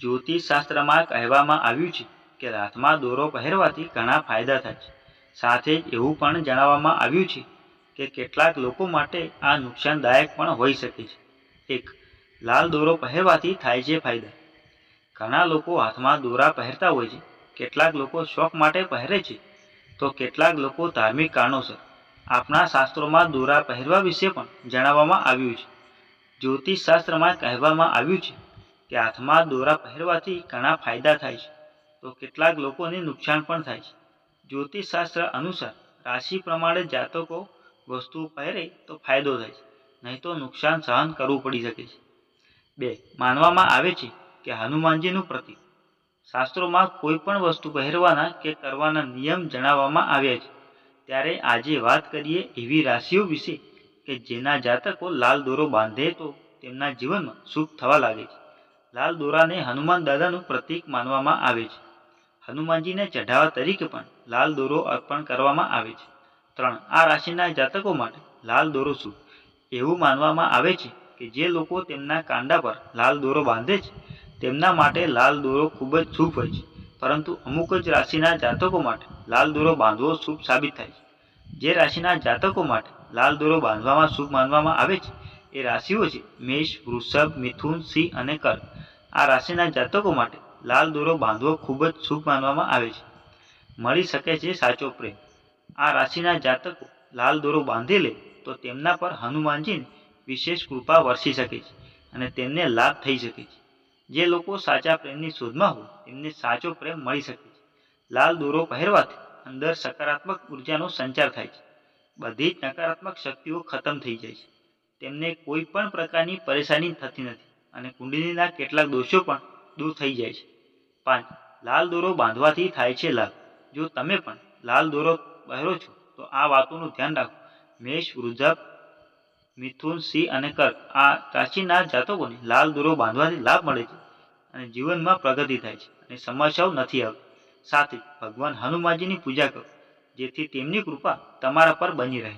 જ્યોતિષશાસ્ત્રમાં કહેવામાં આવ્યું છે કે હાથમાં દોરો પહેરવાથી ઘણા ફાયદા થાય છે. સાથે જ એવું પણ જણાવવામાં આવ્યું છે કે કેટલાક લોકો માટે આ નુકસાનદાયક પણ હોઈ શકે છે. એક, લાલ દોરો પહેરવાથી થાય છે ફાયદા. ઘણા લોકો હાથમાં દોરા પહેરતા હોય છે. કેટલાક લોકો શોખ માટે પહેરે છે. તો કેટલાક લોકો ધાર્મિક કારણોસર. આપણા શાસ્ત્રોમાં દોરા પહેરવા વિશે પણ જણાવવામાં આવ્યું છે. જ્યોતિષશાસ્ત્રમાં કહેવામાં આવ્યું છે કે હાથમાં દોરા પહેરવાથી ઘણા ફાયદા થાય છે. તો કેટલાક લોકોને નુકસાન પણ થાય છે. જ્યોતિષશાસ્ત્ર અનુસાર રાશિ પ્રમાણે જાતકો વસ્તુ પહેરે તો ફાયદો થાય છે. નહીં તો નુકસાન સહન કરવું પડી શકે છે. બે, માનવામાં આવે છે કે હનુમાનજીનું પ્રતીક. શાસ્ત્રોમાં કોઈ પણ વસ્તુ પહેરવાના કે કરવાના નિયમ જણાવવામાં આવ્યા છે. ત્યારે આજે વાત કરીએ એવી રાશિઓ વિશે કે જેના જાતકો લાલ દોરો બાંધે તો તેમના જીવનમાં સુખ થવા લાગે છે. લાલ દોરાને હનુમાન દાદાનું પ્રતીક માનવામાં આવે છે. હનુમાનજીને ચઢાવા તરીકે પણ લાલ દોરો અર્પણ કરવામાં આવે છે. ત્રણ, આ રાશિના જાતકો માટે લાલ દોરો શુભ. એવું માનવામાં આવે છે કે જે લોકો તેમના કાંડા પર લાલ દોરો બાંધે છે, તેમના માટે લાલ દોરો ખૂબ જ શુભ હોય છે. પરંતુ અમુક જ રાશિના જાતકો માટે લાલ દોરો બાંધવો શુભ સાબિત થાય છે. જે રાશિના જાતકો માટે લાલ દોરો બાંધવામાં શુભ માનવામાં આવે છે, એ રાશિઓ છે મેષ, વૃષભ, મિથુન, સિંહ અને કર્ક. આ રાશિના જાતકો માટે લાલ દોરો બાંધવો ખૂબ જ શુભ માનવામાં આવે છે. મળી શકે છે સાચો પ્રેમ. આ રાશિના જાતકો લાલ દોરો બાંધી લે તો તેમના પર હનુમાનજીની વિશેષ કૃપા વરસી શકે છે અને તેમને લાભ થઈ શકે છે. જે લોકો સાચા પ્રેમની શોધમાં હોય તેમને સાચો પ્રેમ મળી શકે છે. લાલ દોરો પહેરવાથી અંદર સકારાત્મક ઉર્જાનો સંચાર થાય છે. બધી જ નકારાત્મક શક્તિઓ ખતમ થઈ જાય છે. તેમને કોઈ પણ પ્રકારની પરેશાની થતી નથી. અને કુંડલીના કેટલાક દોષો પણ દૂર થઈ જાય છે. પાંચ, લાલ દોરો બાંધવાથી થાય છે લાભ. જો તમે પણ લાલ દોરો પહેરો છો, તો આ વાતોનું ધ્યાન રાખો. મેષ વૃષભ મિથુન, સિંહ અને કર્ક આ રાશિના જાતકોને લાલ દોરો બાંધવાથી લાભ મળે છે અને જીવનમાં પ્રગતિ થાય છે અને સમસ્યાઓ નથી આવતી. સાથે ભગવાન હનુમાનજીની પૂજા કરો, જેથી તેમની કૃપા તમારા પર બની રહે.